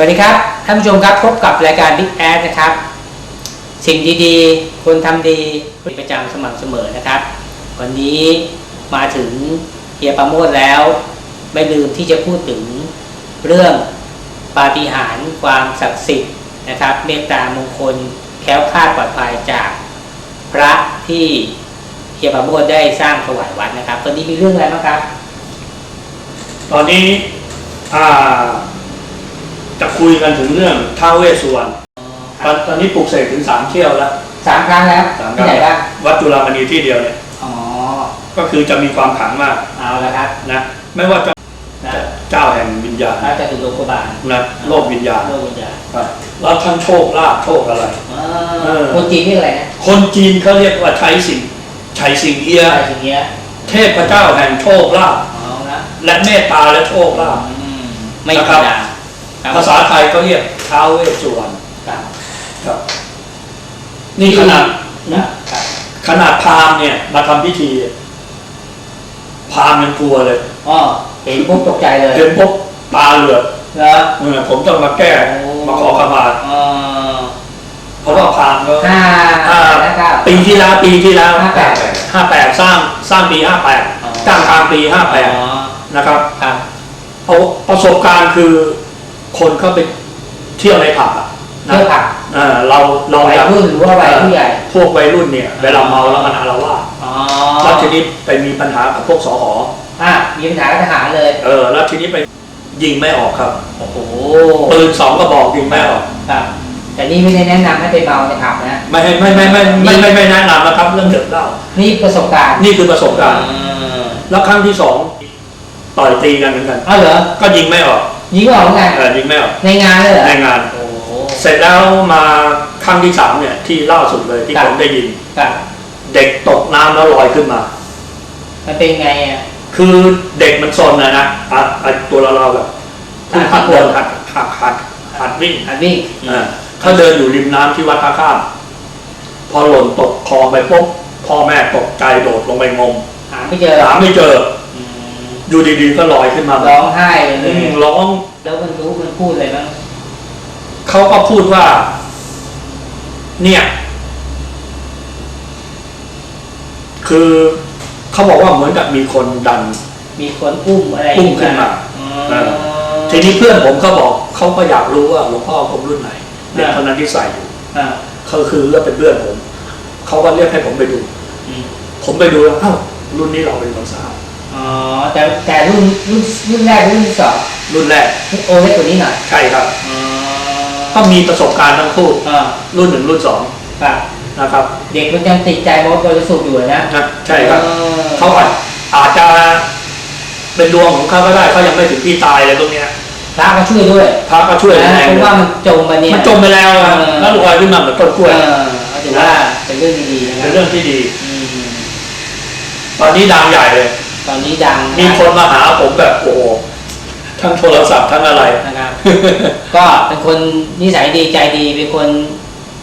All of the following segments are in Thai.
สวัสดีครับ ท่านผู้ชมครับพบกับรายการ Big Ad นะครับ สิ่งดีๆ คนทำดีเป็นประจำสม่ำเสมอนะครับ วันนี้มาถึงเฮียประโมทแล้ว ไม่ลืมที่จะพูดถึงเรื่องปาฏิหาริย์ความศักดิ์สิทธิ์นะครับ เมตตามงคลแคล้วคลาดปลอดภัยจากพระที่เฮียประโมทได้สร้างถวายวัดนะครับ ตอนนี้มีเรื่องอะไรบ้างครับ ตอนนี้อ่า จะคุยกันถึงเรื่องท้าวเวสสุวรรณตอนตอนนี้ปลูกเสกถึงสามเที่ยวแล้วสามครั้งแล้วสามคที่รั้งไหนบ้างวัดจุฬามณีที่เดียวเนี่ยอ๋อก็คือจะมีความขลังมากเอาละครับนะไม่ว่าจะนะเจ้าแห่งวิญญาณพระจตุโลกบาลนะโลกวิญญาณโลกวิญญาณครับแล้วทั้งโชคลาภโชคอะไรอ่าเออคนจีนเรียกอะไรนะคนจีนเขาเรียกว่าชัยสิงชัยสิงเอียอะไรอย่างเงี้ยเทพเจ้าแห่งโชคลาภเอาละและเมตตาและโชคลาภอืมไม่ธรรมดาครับ ภาษาไทยก็เรียกท้าวเวสสุวรรณครับครับนี่ขนาดครับขนาดพราหมณ์เนี่ย มาทำพิธีพราหมณ์ยังกลัวเลยอ๋อเห็นปุ๊บตกใจเลยเห็นปุ๊บตาเหลือกเหรอเออผมต้องมาแก้มาขอขมาอ๋อเพราะว่าพราหมณ์ก็ห้าอ่าแล้วก็ปีที่แล้วปีที่แล้วห้าแปดห้าแปดสร้างสร้างปีห้าแปดอ๋อกลางกลางปีห้าแปดอ๋อนะครับครับเอาประสบการณ์คือ คนเข้าไปเที่ยวในผับอะนะเที่ยวผับเออเราเราวัยอยากรุ่นหรือว่าวัยผู้ใหญ่ พวกวัยรุ่นเนี่ย เวลาเมาแล้วมันอารวาสอ๋อแล้วทีนี้ไปมีปัญหากับพวกสหออะมีปัญหากับทหารเลย เออแล้วทีนี้ไปยิงไม่ออกครับโอ้โหปืนสองกระบอกยิงไม่ออกครับ แต่นี่ไม่ได้แนะนำให้ไปเมาในผับนะ ไม่ให้ไม่ไม่ไม่ไม่ไม่ไม่แนะนำนะครับ เรื่องเดือดเหล้านี่ประสบการณ์นี่คือประสบการณ์อืมแล้วครั้งที่สองต่อยตีกันเหมือนกันเอาเหรอก็ยิงไม่ออก ยิงออกเหมือนกันเออยิงไม่ออกในงานเลยเหรอในงาน โอ้โห เสร็จแล้วมาครั้งที่สามเนี่ย ที่ล่าสุดเลยที่ครับ ผมได้ยิน ครับเด็กตกน้ำแล้วลอยขึ้นมา มันเป็นไงอะ คือเด็กมันซนนะนะอะอะตัวเราเราแบบเพิ่งหัดเดินหัดหัดหัดหัดวิ่งอันวิ่งอ่าเขาเดินอยู่ริมน้ำที่วัดท่าข้าม พอหล่นตกคลองไปปุ๊บพ่อแม่ตกใจโดดลงไปงมหาไม่เจอหาไม่เจอ อืมอยู่ดีๆก็ลอยขึ้นมาร้องไห้เลอืยมร้องแล้วมันรู้มันพูดอะไรบ้างเขาก็พูดว่า เนี่ย คือเขาบอกว่าเหมือนกับมีคนดัน มีคนอุ้มอะไรอุ้มขึ้นมาอ๋อเออทีนี้เพื่อนผมเขาบอกเขาก็อยากรู้ว่าหลวงพ่อผมรุ่นไหนเด็กคนนั้นที่ใส่อยู่อ่าเขาคือก็เป็นเพื่อนผมเขาก็เรียกให้ผมไปดู อืมผมไปดูแล้วเอ้ารุ่นนี้เราเป็นคนทราบ อ๋อแต่แต่รุ่นรุ่นรุ่นแรกรุ่นที่สองรุ่นแรกโอเล็กกว่านี้หน่อยใช่ครับอ๋อก็มีประสบการณ์ทั้งคู่อ่ารุ่นหนึ่งรุ่นสองครับนะครับ เด็กมันยังติดใจมดบริสุทธิ์อยู่นะนะใช่ครับออเขาอาจอาจจะเป็นดวงของเขาก็ได้เขายังไม่ถึงที่ตายอะไรพวกเนี้ยพระก็ช่วยด้วยพระก็ช่วยนะแรงเพราะว่ามันจมมาเนี่ยมันจมไปแล้วอะเออแล้วลอยขึ้นมาเหมือนต้นกล้วยเออก็ถือว่าเป็นเรื่องดีๆนะคเป็รันบเรื่องที่ดีอืมตอนนี้ดังใหญ่เลย ตอนนี้ดังมีคนมาหาผมแบบโอ้โหทั้งโทรศัพท์ทั้งอะไรนะครับ ก็เป็นคนนิสัยดีใจดี เป็นคน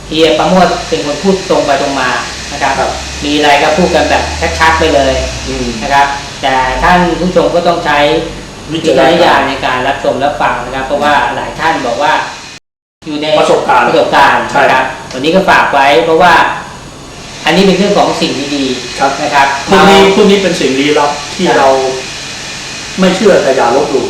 เฮียประโมทเป็นคนพูดตรงไปตรงมานะครับครับมีอะไรก็พูดกันแบบชัดๆไปเลยอืมนะครับ แต่ท่านผู้ชมก็ต้องใช้วิวิจาจารรณณญาญาณณในการรับชมรับฟังนะครับ เพราะว่าหลายท่านบอกว่า อยู่ในประสบการณ์ประสบการณ์ใช่นะครับวันนี้ก็ฝากไว้เพราะว่า อันนี้เป็นเรื่องของสิ่งดีครับ ๆนะครับพวกนี้พวกนี้เป็นสิ่งลี้ลับที่ครับเราไม่เชื่อแต่อย่าลบหลู่